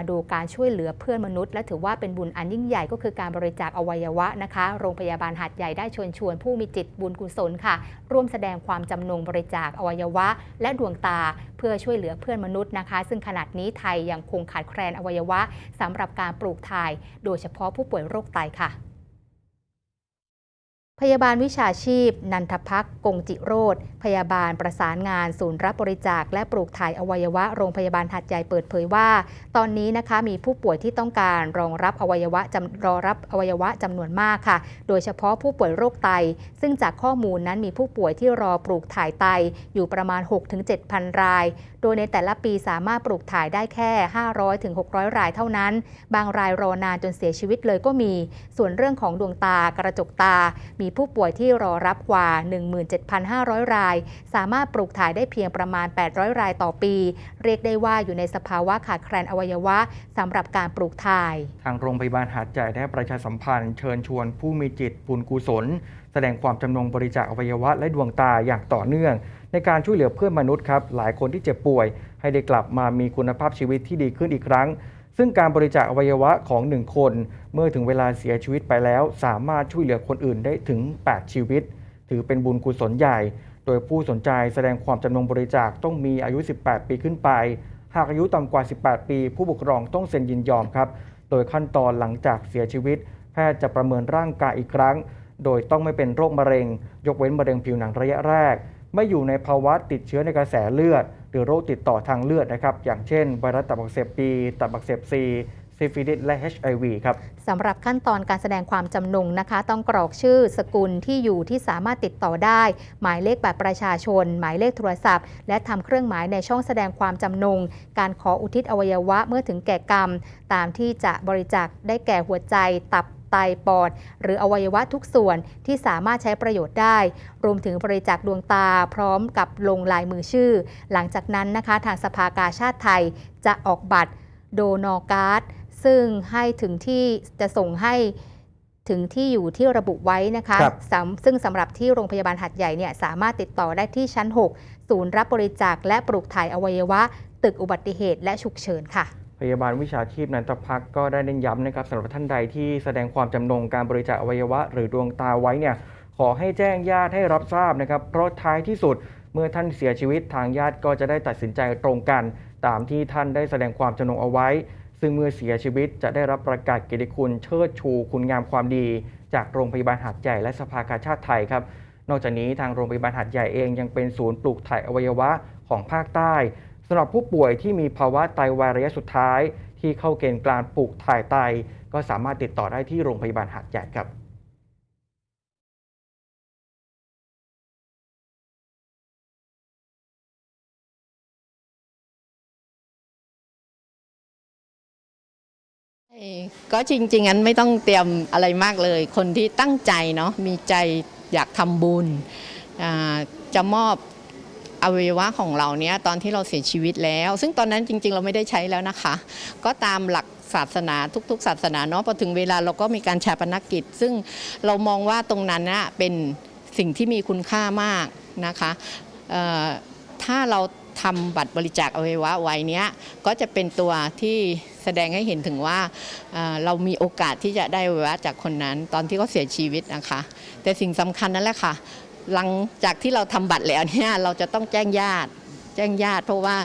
าดูการช่วยเหลือเพื่อนมนุษย์ และถือว่าเป็นบุญอันยิ่งใหญ่ก็คือการบริจาคอวัยวะนะคะ โรงพยาบาลหาดใหญ่ได้เชวนชวนผู้มีจิตบุญกุศลค่ะ ร่วมแสดงความจำนงบริจาคอวัยวะ และดวงตาเพื่อช่วยเหลือเพื่อนมนุษย์นะคะ ซึ่งขนาดนี้ไทยยังคงขาดแคลนอวัยวะสำหรับการปลูกถ่าย โดยเฉพาะผู้ป่วยโรคไตค่ะ พยาบาลวิชาชีพ นันทพักกงจิโรธพยาบาลประสานงาน ศูนย์รับบริจาค และปลูกถ่ายอวัยวะโรงพยาบาลหัดใหญ่เปิดเผยว่า ตอนนี้นะคะมีผู้ป่วยที่ต้องการรองรับอวัยวะจำรอรับอวัยวะจำนวนมากค่ะ โดยเฉพาะผู้ป่วยโรคไต ซึ่งจากข้อมูลนั้นมีผู้ป่วยที่รอปลูกถ่ายไตอยู่ประมาณ 6-7,000 ราย โดยในแต่ละปีสามารถปลูกถ่ายได้แค่ 500-600 รายเท่านั้น บางรายรอนานจนเสียชีวิตเลยก็มี ส่วนเรื่องของดวงตากระจกตามีผู้ป่วยที่รอรับกว่า 17,500 ราย สามารถปลูกถ่ายได้เพียงประมาณ 800 รายต่อปี เรียกได้ว่าอยู่ในสภาวะขาดแคลนอวัยวะสำหรับการปลูกถ่าย ทางโรงพยาบาลหาดใหญ่ได้ประชาสัมพันธ์เชิญชวนผู้มีจิตบุญกุศล แสดงความจำนงบริจาคอวัยวะและดวงตาอย่างต่อเนื่อง ในการช่วยเหลือเพื่อนมนุษย์ครับหลายคนที่เจ็บป่วย ให้ได้กลับมามีคุณภาพชีวิตที่ดีขึ้นอีกครั้ง ซึ่งการบริจาคอวัยวะของหนึ่งคน เมื่อถึงเวลาเสียชีวิตไปแล้ว สามารถช่วยเหลือคนอื่นได้ถึง 8 ชีวิต ถือเป็นบุญกุศลใหญ่ โดยผู้สนใจแสดงความจำนงบริจาคต้องมีอายุ 18 ปีขึ้นไป หากอายุต่ำกว่า 18 ปี ผู้ปกครองต้องเซ็นยินยอมครับ โดยขั้นตอนหลังจากเสียชีวิต แพทย์จะประเมินร่างกายอีกครั้ง โดยต้องไม่เป็นโรคมะเร็ง ยกเว้นมะเร็งผิวหนังระยะแรก ไม่อยู่ในภาวะติดเชื้อในกระแสเลือด หรือโรคติดต่อทางเลือดนะครับ อย่างเช่น ไวรัสตับอักเสบบีตับอักเสบซีซิฟิลิสและ HIV ครับสำหรับขั้นตอนการแสดงความจำนงนะคะ ต้องกรอกชื่อสกุลที่อยู่ที่สามารถติดต่อได้ หมายเลขบัตรประชาชน หมายเลขโทรศัพท์ และทำเครื่องหมายในช่องแสดงความจำนง การขออุทิศอวัยวะเมื่อถึงแก่กรรม ตามที่จะบริจาคได้แก่หัวใจตับ ไตปอด หรืออวัยวะทุกส่วนที่สามารถใช้ประโยชน์ได้ รวมถึงบริจาคดวงตาพร้อมกับลงลายมือชื่อ หลังจากนั้นนะคะ ทางสภากาชาติไทยจะออกบัตรโดนอการ์ดซึ่งให้ถึงที่จะส่งให้ถึงที่อยู่ที่ระบุไว้นะคะครับสำซึ่งสำหรับที่โรงพยาบาลหัดใหญ่เนี่ยสามารถติดต่อได้ที่ชั้น 6 ศูนย์รับบริจาคและปลูกถ่ายอวัยวะ ตึกอุบัติเหตุและฉุกเฉินค่ะ พยาบาลวิชาชีพนันทพักก็ได้เน้นย้ำนะครับสำหรับท่านใดที่แสดงความจำนงการบริจาคอวัยวะ หรือดวงตาไว้เนี่ยขอให้แจ้งญาติให้รับทราบนะครับ เพราะท้ายที่สุดเมื่อท่านเสียชีวิตทางญาติก็จะได้ตัดสินใจตรงกัน ตามที่ท่านได้แสดงความจำนงเอาไว้ ซึ่งเมื่อเสียชีวิตจะได้รับประกาศเกียรติคุณเชิดชูคุณงามความดี จากโรงพยาบาลหาดใหญ่และสภากาชาติไทยครับนอกจากนี้ทางโรงพยาบาลหาดใหญ่เองยังเป็นศูนย์ปลูกถ่ายอวัยวะของภาคใต้ สำหรับผู้ป่วยที่มีภาวะไตวายระยะสุดท้าย ที่เข้าเกณฑ์การปลูกถ่ายไต ก็สามารถติดต่อได้ที่โรงพยาบาลหาดใหญ่ครับก็จริงๆงั้นไม่ต้องเตรียมอะไรมากเลย คนที่ตั้งใจเนาะมีใจอยากทำบุญจะมอบ อวัยวะของเราเนี้ยตอนที่เราเสียชีวิตแล้ว ซึ่งตอนนั้นจริง ๆ เราไม่ได้ใช้แล้วนะคะ ก็ตามหลักศาสนาทุก ๆ ศาสนาเนาะพอถึงเวลาเราก็มีการชาปนกกิจ ซึ่งเรามองว่าตรงนั้นนะเป็นสิ่งที่มีคุณค่ามากนะคะถ้าเราทำบัตรบริจาคอวัยวะไว้เนี้ยก็จะเป็นตัวที่แสดงให้เห็นถึงว่าเอ่อเรามีโอกาสที่จะได้อวัยวะจากคนนั้น ตอนที่เขาเสียชีวิตนะคะ แต่สิ่งสำคัญนั่นแหละค่ะ หลังจากที่เราทำบัตรแล้วเนี่ยเราจะต้องแจ้งญาติ แจ้งญาติ เพราะว่า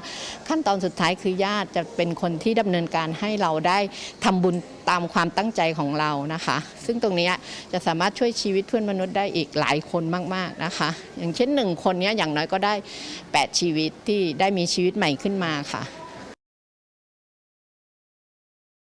ขั้นตอนสุดท้ายคือญาติจะเป็นคนที่ดำเนินการให้เราได้ทำบุญตามความตั้งใจของเรานะคะ ซึ่งตรงนี้จะสามารถช่วยชีวิตเพื่อนมนุษย์ได้อีกหลายคนมาก ๆนะคะ อย่างเช่นหนึ่งคนเนี้ยอย่างน้อยก็ได้ 8 ชีวิตที่ได้มีชีวิตใหม่ขึ้นมาค่ะ